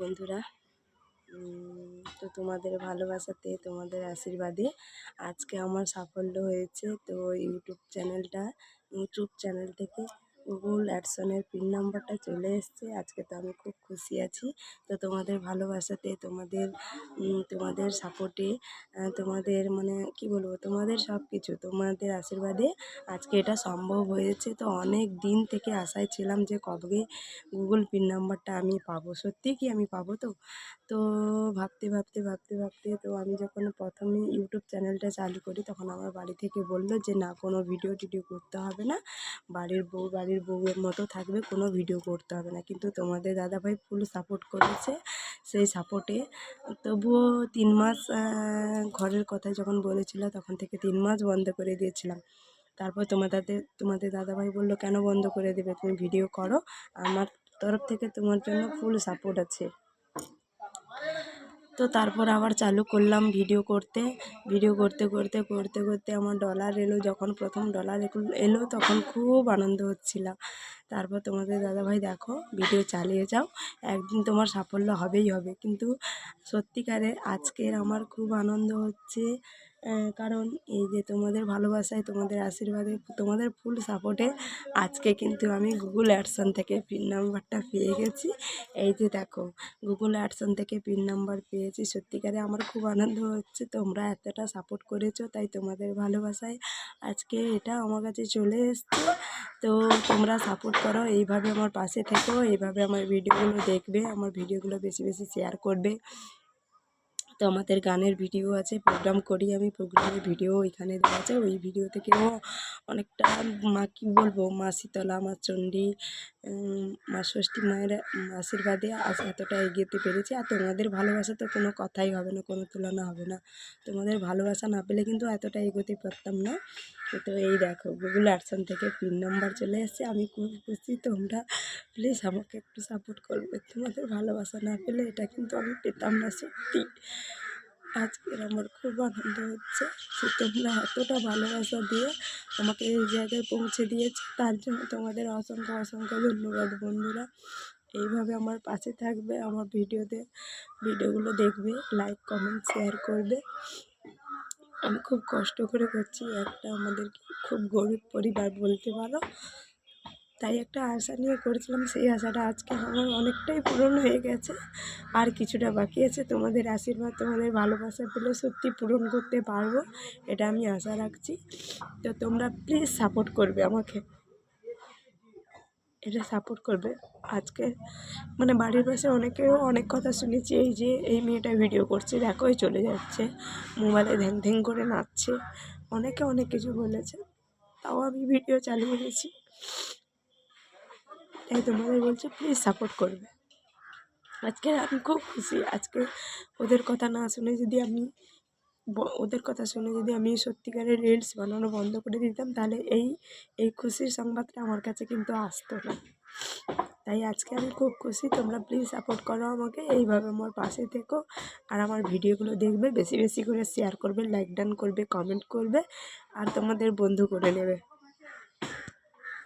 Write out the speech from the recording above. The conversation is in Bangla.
বন্ধুরা তো তোমাদের ভালোবাসাতে, তোমাদের আশীর্বাদে আজকে আমার সাফল্য হয়েছে। তো ইউটিউব চ্যানেলটা, ইউটিউব চ্যানেল থেকে গুগল অ্যাডসনের পিন নাম্বারটা চলে এসছে। আজকে তো আমি খুব খুশি আছি। তো তোমাদের ভালোবাসাতে, তোমাদের তোমাদের সাপোর্টে তোমাদের মানে কি বলব, তোমাদের সব কিছু তোমাদের আশীর্বাদে আজকে এটা সম্ভব হয়েছে। তো অনেক দিন থেকে আশায় ছিলাম যে কবে গুগল পিন নাম্বারটা আমি পাবো। সত্যি কি আমি পাবো তো? তো ভাবতে ভাবতে ভাবতে ভাবতে তো আমি যখন প্রথমে ইউটিউব চ্যানেলটা চালু করি, তখন আমার বাড়ি থেকে বলল যে, না, কোনো ভিডিও টিডিও করতে হবে না। বাড়ির বউ, বাড়ির বউয়ের মতো থাকবে, কোনো ভিডিও করতে হবে না। কিন্তু তোমাদের দাদাভাই ফুল সাপোর্ট করেছে সেই সাপোর্টে তবুও তিন মাস ঘরের কথা যখন বলেছিল, তখন থেকে তিন মাস বন্ধ করে দিয়েছিলাম। তারপর তোমাদের তোমাদের দাদাভাই বলল, কেন বন্ধ করে দেবে? তুমি ভিডিও করো। আমার তরফ থেকে তোমার জন্য ফুল সাপোর্ট আছে। তো তারপর আবার চালু করলাম ভিডিও করতে। ভিডিও করতে করতে করতে করতে আমার ডলার এলো। যখন প্রথম ডলার এলো তখন খুব আনন্দ হচ্ছিলাম। তারপর তোমাদের দাদাভাই দেখো ভিডিও চালিয়ে যাও। একদিন তোমার সাফল্য হবেই হবে। কিন্তু সত্যিকারে আজকের আমার খুব আনন্দ হচ্ছে কারণ এই যে তোমাদের ভালোবাসায়, তোমাদের আশীর্বাদে, তোমাদের ফুল সাপোর্টে আজকে কিন্তু আমি গুগল অ্যাডসন থেকে পিন নাম্বারটা পেয়ে গেছি। এই যে দেখো গুগল অ্যাডসন থেকে পিন নাম্বার পেয়েছি। সত্যিকারে আমার খুব আনন্দ হচ্ছে, তোমরা এতটা সাপোর্ট করেছ, তাই তোমাদের ভালোবাসায় আজকে এটা আমার কাছে চলে এসছে। তো তোমরা সাপোর্ট করো, এইভাবে আমার পাশে থেকো, এইভাবে আমার ভিডিওগুলো দেখবে, আমার ভিডিওগুলো বেশি বেশি শেয়ার করবে। তো আমাদের গানের ভিডিও আছে প্রোগ্রাম করি আমি প্রোগ্রামের ভিডিও এখানে দেওয়া আছে। ওই ভিডিও থেকেও অনেকটা মা, কী বলব, মা শীতলা, মা চণ্ডী মা ষষ্ঠী মায়ের আশীর্বাদে আজ এতটা এগিয়েতে পেরেছি। আর তোমাদের ভালোবাসা তো কোনো কথাই হবে না, কোনো তুলনা হবে না। তোমাদের ভালোবাসা না পেলে কিন্তু এতটা এগোতে পারতাম না। তো এই দেখো গুগল অ্যাডসন থেকে পিন নাম্বার চলে এসেছে। আমি খুব খুশি, তোমরা প্লিজ আমাকে একটু সাপোর্ট করবে। তোমাদের ভালোবাসা না পেলে এটা কিন্তু আমি পেতাম না, সত্যি। আজকের আমার খুব আনন্দ হচ্ছে যে তোমরা এতটা ভালোবাসা দিয়ে আমাকে এই জায়গায় পৌঁছে দিয়েছে। তার জন্য তোমাদের অসংখ্য অসংখ্য ধন্যবাদ বন্ধুরা। এইভাবে আমার পাশে থাকবে আমার ভিডিওতে। ভিডিওগুলো দেখবে লাইক কমেন্ট শেয়ার করবে। আমি খুব কষ্ট করে করছি। একটা আমাদের খুব গরিব পরিবার বলতে পারো। তাই একটা আশা নিয়ে করেছিলাম, সেই আশাটা আজকে আমার অনেকটাই পূরণ হয়ে গেছে। আর কিছুটা বাকি আছে, তোমাদের আশীর্বাদ, তোমাদের ভালোবাসা পেলে সত্যি পূরণ করতে পারব, এটা আমি আশা রাখছি। তো তোমরা প্লিজ সাপোর্ট করবে আমাকে। এটা সাপোর্ট করবে। আজকে মানে বাড়ির পাশে অনেকেও অনেক কথা শুনেছি, এই যে এই মেয়েটা ভিডিও করছে দেখোই চলে যাচ্ছে, মোবাইলে ধ্যাং ধ্যাং করে নাচছে। অনেকে অনেক কিছু বলেছে, তাও আমি ভিডিও চালিয়ে গেছি তাই তোমাদের বলছি প্লিজ সাপোর্ট করবে। আজকে আমি খুব খুশি, আজকে ওদের কথা না শুনে যদি আমি ওদের কথা শুনে যদি আমি সত্যিকারের রিলস বানানো বন্ধ করে দিতাম, তাহলে এই এই খুশির সংবাদটা আমার কাছে কিন্তু আসতো না। তাই আজকে আমি খুব খুশি, তোমরা প্লিজ সাপোর্ট করো আমাকে, এইভাবে আমার পাশে থেকো। আর আমার ভিডিওগুলো দেখবে, বেশি বেশি করে শেয়ার করবে লাইক ডান করবে কমেন্ট করবে, আর তোমাদের বন্ধু করে নেবে।